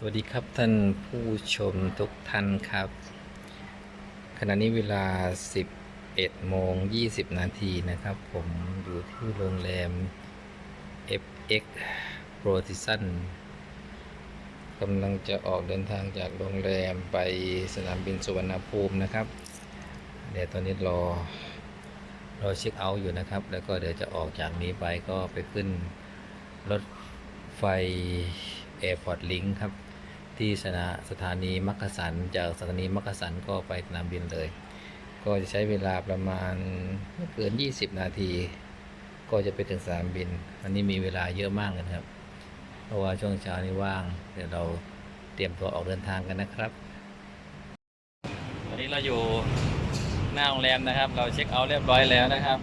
สวัสดีครับท่านผู้ชมทุกท่านครับ ขณะนี้เวลา 11โมง20 นาทีนะครับ ผมอยู่ที่โรงแรม FX p r o t i s o n กำลังจะออกเดินทางจากโรงแรมไปสนามบินสุวรรณภูมินะครับ เดี๋ยวตอนนี้รอ รอเช็คเอาท์อยู่นะครับ แล้วก็เดี๋ยวจะออกจากนี้ไปก็ไปขึ้นรถไฟ Airport Link ครับ ที่สนาสถานีมักกะสัน จากสถานีมักกะสันก็ไปสนามบินเลย ก็จะใช้เวลาประมาณไม่เกิน 20 นาที ก็จะไปถึงสนามบิน อันนี้มีเวลาเยอะมากเลยครับ เพราะว่าช่วงเช้านี้ว่าง เดี๋ยวเราเตรียมตัวออกเดินทางกันนะครับตอนนี้เราอยู่หน้าโรงแรมนะครับ เราเช็คเอาท์เรียบร้อยแล้วนะครับ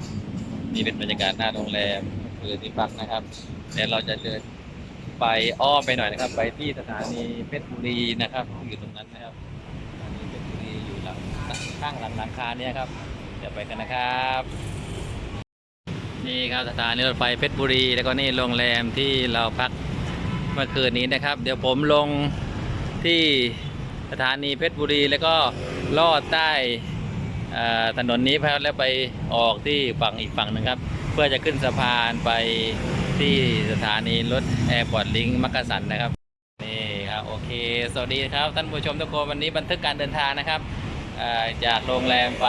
นี่เป็นบรรยากาศหน้าโรงแรมคือที่พักนะครับเดี๋ยวเราจะเดิน ไปอ้อมไปหน่อยนะครับ ไปที่สถานีเพชรบุรีนะครับ อยู่ตรงนั้นนะครับสถานีเพชรบุรีอยู่หลังข้างหลังหลังคาเนี่ยครับเดี๋ยวไปกันนะครับ นี่ครับสถานีรถไฟเพชรบุรี แล้วก็นี่โรงแรมที่เราพักเมื่อคืนนี้นะครับ เดี๋ยวผมลงที่สถานีเพชรบุรีแล้วก็ลอดใต้ถนนนี้ไปแล้วไปออกที่ฝั่งอีกฝั่งหนึงครับ เพื่อจะขึ้นสะพานไป ที่สถานีรถแอร์พอร์ตลิงมักกะสันนะครับนี่ครับโอเค สวัสดีครับท่านผู้ชมทุกคนวันนี้บันทึกการเดินทางนะครับจากโรงแรมไป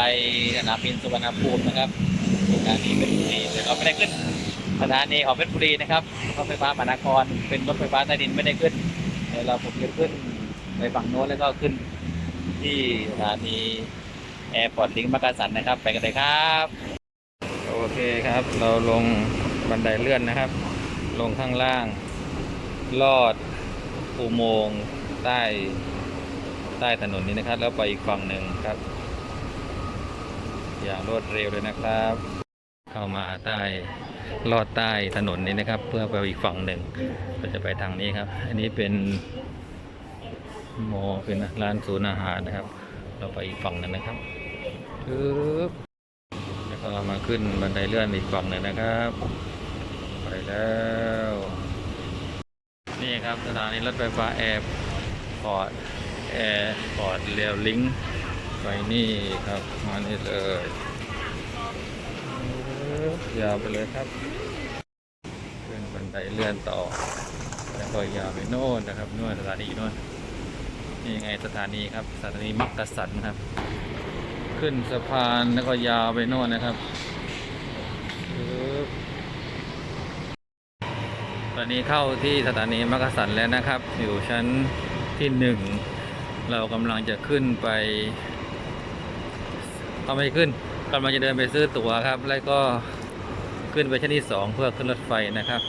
สนามบินสุวรรณภูมินะครับสถานีเพชรบุรีแต่เราไม่ได้ขึ้นสถานีของเพชรบุรีนะครับรถไฟฟ้ามหานครเป็นรถไฟฟ้าใต้ดินไม่ได้ขึ้นเดี๋ยวเราผมจะขึ้นไปฝั่งโน้นแล้วก็ขึ้นที่สถานีแอร์พอร์ตลิงมักกะสันนะครับ ไปกันเลยครับ โอเคครับ เราลง บันไดเลื่อนนะครับ ลงข้างล่าง ลอดอุโมงค์ใต้ใต้ถนนนี้นะครับ แล้วไปอีกฝั่งหนึ่งครับ อย่างรวดเร็วเลยนะครับ เข้ามาใต้ลอดใต้ถนนนี้นะครับ เพื่อไปอีกฝั่งหนึ่งเราจะไปทางนี้ครับ อันนี้เป็นโมอเป็นร้านศูนย์อาหารนะครับ เราไปอีกฝั่งหนึ่งนะครับปึ๊บแล้วก็มาขึ้นบันไดเลื่อนอีกฝั่งหนึ่งนะครับ ไปแล้ว นี่ครับสถานีรถไฟฟ้าแอร์พอร์ตแอร์พอร์ตเรียวลิงไปนี่ครับมานี่เลยยาวไปเลยครับขึ้นบันไดเลื่อนต่อ แล้วก็ยาวไปโน่นนะครับโน่นสถานีโน่นนี่ไงสถานีครับสถานีมักกะสันครับ ขึ้นสะพานแล้วก็ยาวไปโน่นนะครับปึ๊บ ตอนนี้เข้าที่สถานีมักกะสันแล้วนะครับ อยู่ชั้นที่หนึ่งเรากำลังจะขึ้นไปเอาไม่ขึ้นกำลังจะเดินไปซื้อตั๋วครับ แล้วก็ขึ้นไปชั้นที่สองเพื่อขึ้นรถไฟนะครับ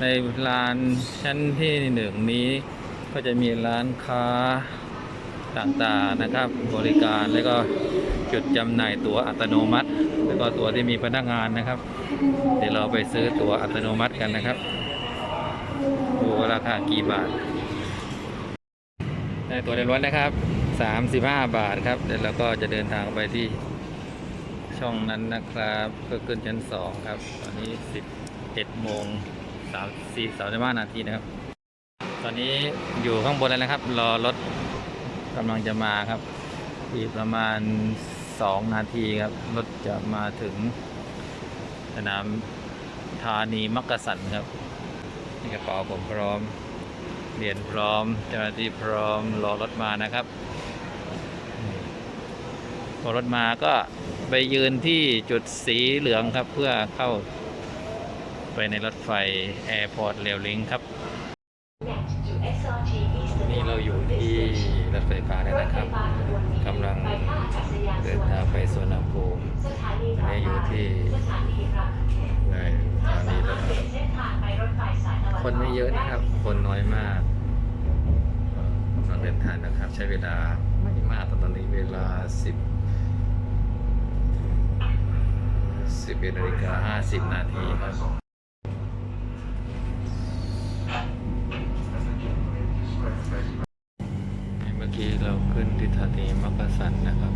ในลานชั้นที่หนึ่งนี้ก็จะมีร้านค้าต่างๆนะครับ บริการแล้วก็จุดจำหน่ายตั๋วอัตโนมัติ แล้วก็ตั๋วที่มีพนักงานนะครับ เดี๋ยวเราไปซื้อตั๋วอัตโนมัติกันนะครับ ราคากี่บาท ได้ตัวเรียบร้อยนะครับ35บาทครับเดี๋ยวเราก็จะเดินทางไปที่ช่องนั้นนะครับเพื่อขึ้นชั้น2ครับ ตอนนี้11โมง3 4 35นาทีนะครับ ตอนนี้อยู่ข้างบนแล้วนะครับ รอรถกำลังจะมาครับอีกประมาณ2นาทีครับ รถจะมาถึงสนามธานีมักกะสันครับ นี่กระเป๋าผมพร้อม เหรียญพร้อม เจ้าหน้าที่พร้อม รอรถมานะครับ พอรถมาก็ไปยืนที่จุดสีเหลืองครับ เพื่อเข้าไปในรถไฟแอร์พอร์ตเรลลิงครับ นี่เราอยู่ที่รถไฟฟ้าแล้วนะครับกำลังเดินทางไปสวนภูมิอันนี้อยู่ที่ในสถานีรถ คนไม่เยอะนะครับ คนน้อยมากกำลังเดินทางนะครับ ใช้เวลาไม่มากตอนนี้เวลา10 11นาฬิกา50นาทีครับเมื่อกี้เราขึ้นที่สถานีมักกะสันนะครับ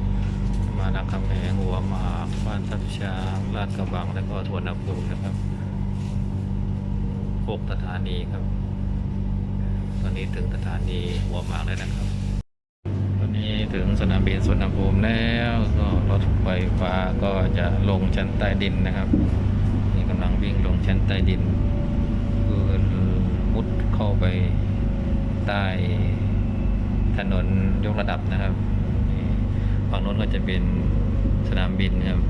มานักคำแหงหัวหมากบ้านทับช้างลาดกระบัง แล้วก็ทวนภูมินะครับ หกสถานีครับ ตอนนี้ถึงสถานีหัวหมากแล้วนะครับ ตอนนี้ถึงสนามบินสุวรรณภูมิแล้วก็รถไฟฟ้าก็จะลงชั้นใต้ดินนะครับนี่กำลังวิ่งลงชั้นใต้ดินคือมุดเข้าไปใต้ถนนยกระดับนะครับฝั่งโน้นก็จะเป็นสนามบินครับ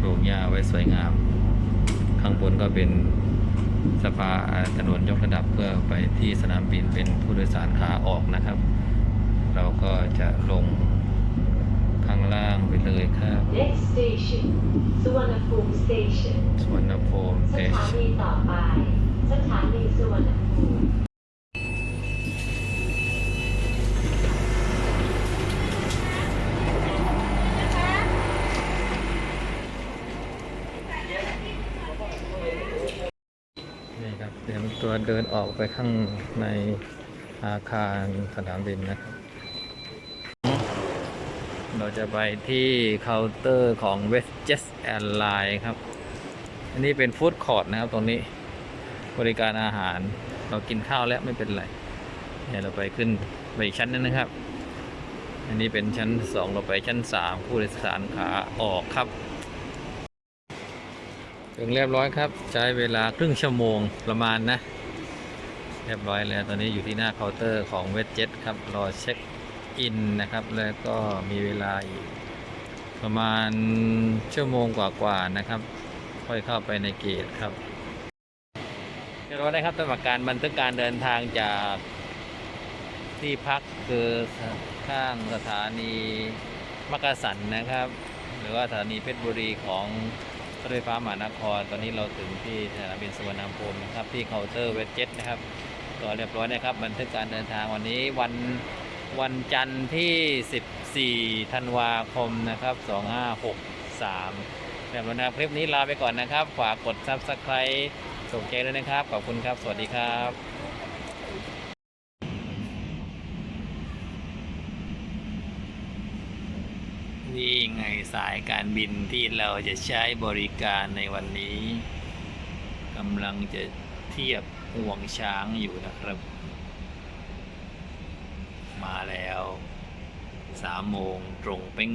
ปลูกหญ้าไว้สวยงาม ข้างบนก็เป็นสะพานถนนยกระดับเพื่อไปที่สนามบินเป็นผู้โดยสารขาออกนะครับ เราก็จะลงข้างล่างไปเลยครับ Next station สุวรรณภูมิ Station สวนภูมิสเตถาชนีต่อไป สถานีสุวรรณภูมิ นี่ครับเตัวเดินออกไปข้างในอาคารสนามบินนะครับเราจะไปที่เคาน์เตอร์ของ WestJet Airlines ครับ อันนี้เป็นฟู้ดคอร์ทนะครับตรงนี้บริการอาหารเรากินข้าวแล้วไม่เป็นไรเนี่ยเราไปขึ้นไปอีกชั้นนึงนะครับ อันนี้เป็นชั้น 2 เราไปชั้น 3 ผู้โดยสารขาออกครับ ถึงเรียบร้อยครับ ใช้เวลาครึ่งชั่วโมงประมาณนะ เรียบร้อยแล้วตอนนี้อยู่ที่หน้าเคาน์เตอร์ของเว j เจ็ครับรอเช็คอินนะครับ แล้วก็มีเวลาอีกประมาณชั่วโมงกว่าๆนะครับ ค่อยเข้าไปในเกตครับเรียบร้อยนะครับสำหรับการบันทึกการเดินทางจากที่พักคือข้างสถานีมักกะสันนะครับ หรือว่าสถานีเพชรบุรีของ รถไฟฟ้ามหานคร ตอนนี้เราถึงที่สนามบินสุวรรณภูมินะครับที่เคาน์เตอร์เวสเจ็ตนะครับก็เรียบร้อยนะครับบันทึกการเดินทางวันนี้วันวันจันทร์ที่ 14 ธันวาคมนะครับ 2563แบบนี้นะคลิปนี้ลาไปก่อนนะครับ ฝากกด Subscribe ส่งใจด้วยนะครับ ขอบคุณครับ สวัสดีครับ นี่ไงสายการบินที่เราจะใช้บริการในวันนี้กำลังจะเทียบห่วงช้างอยู่นะครับ มาแล้วสามโมงตรงเป้ง